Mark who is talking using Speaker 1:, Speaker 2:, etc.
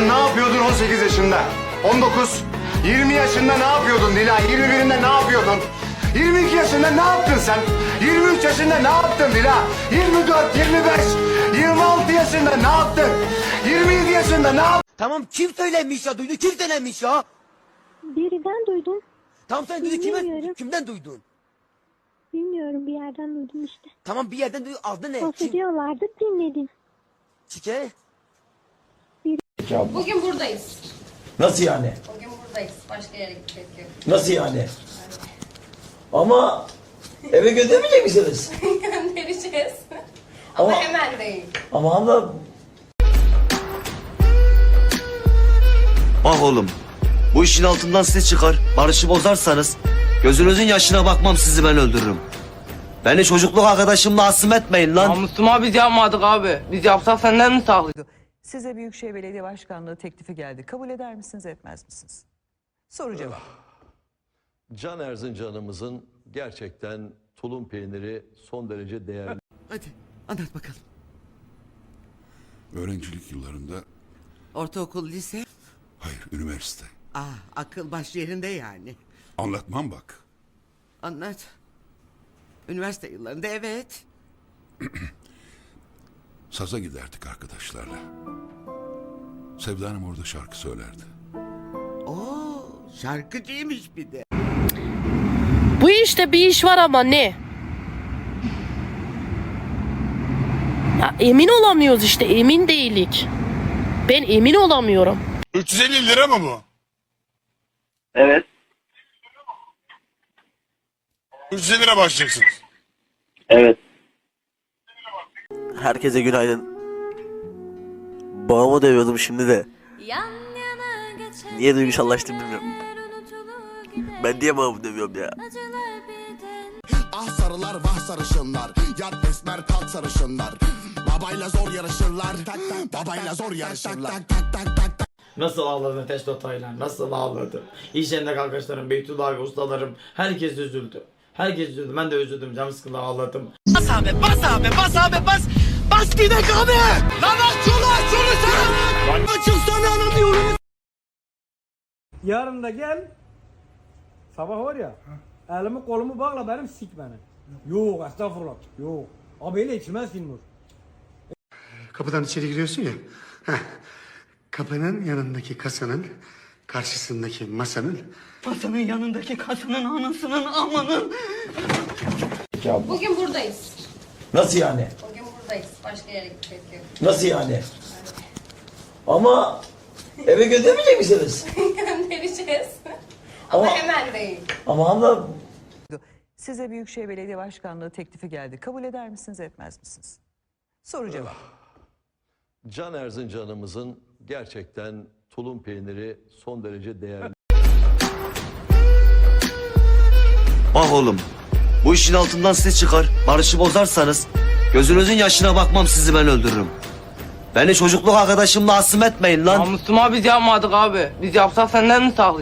Speaker 1: Sen ne yapıyordun 18 yaşında? 19, 20 yaşında ne yapıyordun Dila? 21'inde ne yapıyordun? 22 yaşında ne yaptın sen? 23 yaşında ne yaptın Dila? 24, 25, 26 yaşında ne yaptın? 27 yaşında ne yaptın?
Speaker 2: Tamam kim söylemiş ya duydu kim söylemiş ya?
Speaker 3: Birden duydum.
Speaker 2: Tamam sen duydu kime,
Speaker 3: Bilmiyorum.
Speaker 2: kimden duydun?
Speaker 3: Bilmiyorum bir yerden duydum işte.
Speaker 2: Tamam bir yerden duydun adı ne? Kim?
Speaker 3: Bahsediyorlardı dinledim.
Speaker 2: Çike?
Speaker 4: Bugün buradayız.
Speaker 5: Nasıl yani?
Speaker 4: Bugün buradayız. Başka yere gitmek yok.
Speaker 5: Nasıl yani? Ama eve göndermeyecek misiniz?
Speaker 4: Göndereceğiz. Ama
Speaker 5: Ama-
Speaker 4: hemen değil.
Speaker 5: Ama abla
Speaker 6: Bak oğlum. Bu işin altından siz çıkar. Barışı bozarsanız gözünüzün yaşına bakmam sizi ben öldürürüm. Beni çocukluk arkadaşımla asım etmeyin lan.
Speaker 7: Namusuma biz yapmadık abi. Biz yapsak senden mi saklıyorduk?
Speaker 8: Size Büyükşehir Belediye Başkanlığı teklifi geldi. Kabul eder misiniz, etmez misiniz? Soru cevap.
Speaker 9: Can Erzincan'ımızın gerçekten tulum peyniri son derece değerli.
Speaker 10: Hadi anlat bakalım.
Speaker 11: Öğrencilik yıllarımda,
Speaker 10: Ortaokul, lise.
Speaker 11: hayır üniversite.
Speaker 10: Aa, akıl baş yerinde yani.
Speaker 11: Anlatmam bak.
Speaker 10: Anlat. Üniversite yıllarında evet.
Speaker 11: Saza giderdik arkadaşlarla. Sevda Hanım orada şarkı söylerdi.
Speaker 10: Oo, şarkıcıymış bir de.
Speaker 12: Bu işte bir iş var ama ne? Ya emin olamıyoruz işte emin değilik. Ben emin olamıyorum.
Speaker 11: 350 lira mı bu?
Speaker 6: Evet.
Speaker 11: 350 lira başlayacaksınız.
Speaker 6: Evet. Herkese günaydın. Babamı dövüyordum şimdi de. Niye duygusallaştım bilmiyorum. Ben niye babamı dövüyorum ya?
Speaker 2: Ah sarılar vah sarışınlar. Yat esmer kalk sarışınlar. Babayla zor yarışırlar. Tak tak babayla zor yarışırlar. Tak tak tak tak tak.
Speaker 7: Nasıl ağladı Testo Taylan? Nasıl ağladı? İş yerindeki arkadaşlarım, Beytullah abi, ustalarım. Herkes üzüldü. Herkes üzüldü. Ben de üzüldüm. Canım sıkıldı ağladım.
Speaker 2: Bas abi bas abi bas abi bas. Bas gidek abi. Lan aç yolu aç yolu sen. Açılsana ana diyorum.
Speaker 7: Yarın da gel. Sabah var ya. Elimi kolumu bağla benim sik beni. Yok estağfurullah. Yok. Abi öyle içmez Filmur.
Speaker 1: Kapıdan içeri giriyorsun ya. heh. Kapının yanındaki kasanın karşısındaki masanın
Speaker 10: Masanın yanındaki kasanın anasının amanın.
Speaker 4: Bugün buradayız.
Speaker 5: nasıl yani?
Speaker 4: Bugün buradayız. Başka yere gitmek yok.
Speaker 5: Nasıl yani? Ama eve göndermeyecek misiniz?
Speaker 4: Göndereceğiz. Ama,
Speaker 5: Ama-
Speaker 4: hemen değil.
Speaker 5: Ama abla
Speaker 8: Size Büyükşehir Belediye Başkanlığı teklifi geldi. Kabul eder misiniz, etmez misiniz? Soru cevap.
Speaker 9: Can Erzincan'ımızın gerçekten tulum peyniri son derece değerli.
Speaker 6: Bak oğlum. Bu işin altından siz çıkar. Barışı bozarsanız gözünüzün yaşına bakmam sizi ben öldürürüm. Beni çocukluk arkadaşımla asım etmeyin lan.
Speaker 7: Namusuma biz yapmadık abi. Biz yapsak senden mi saklıyorduk?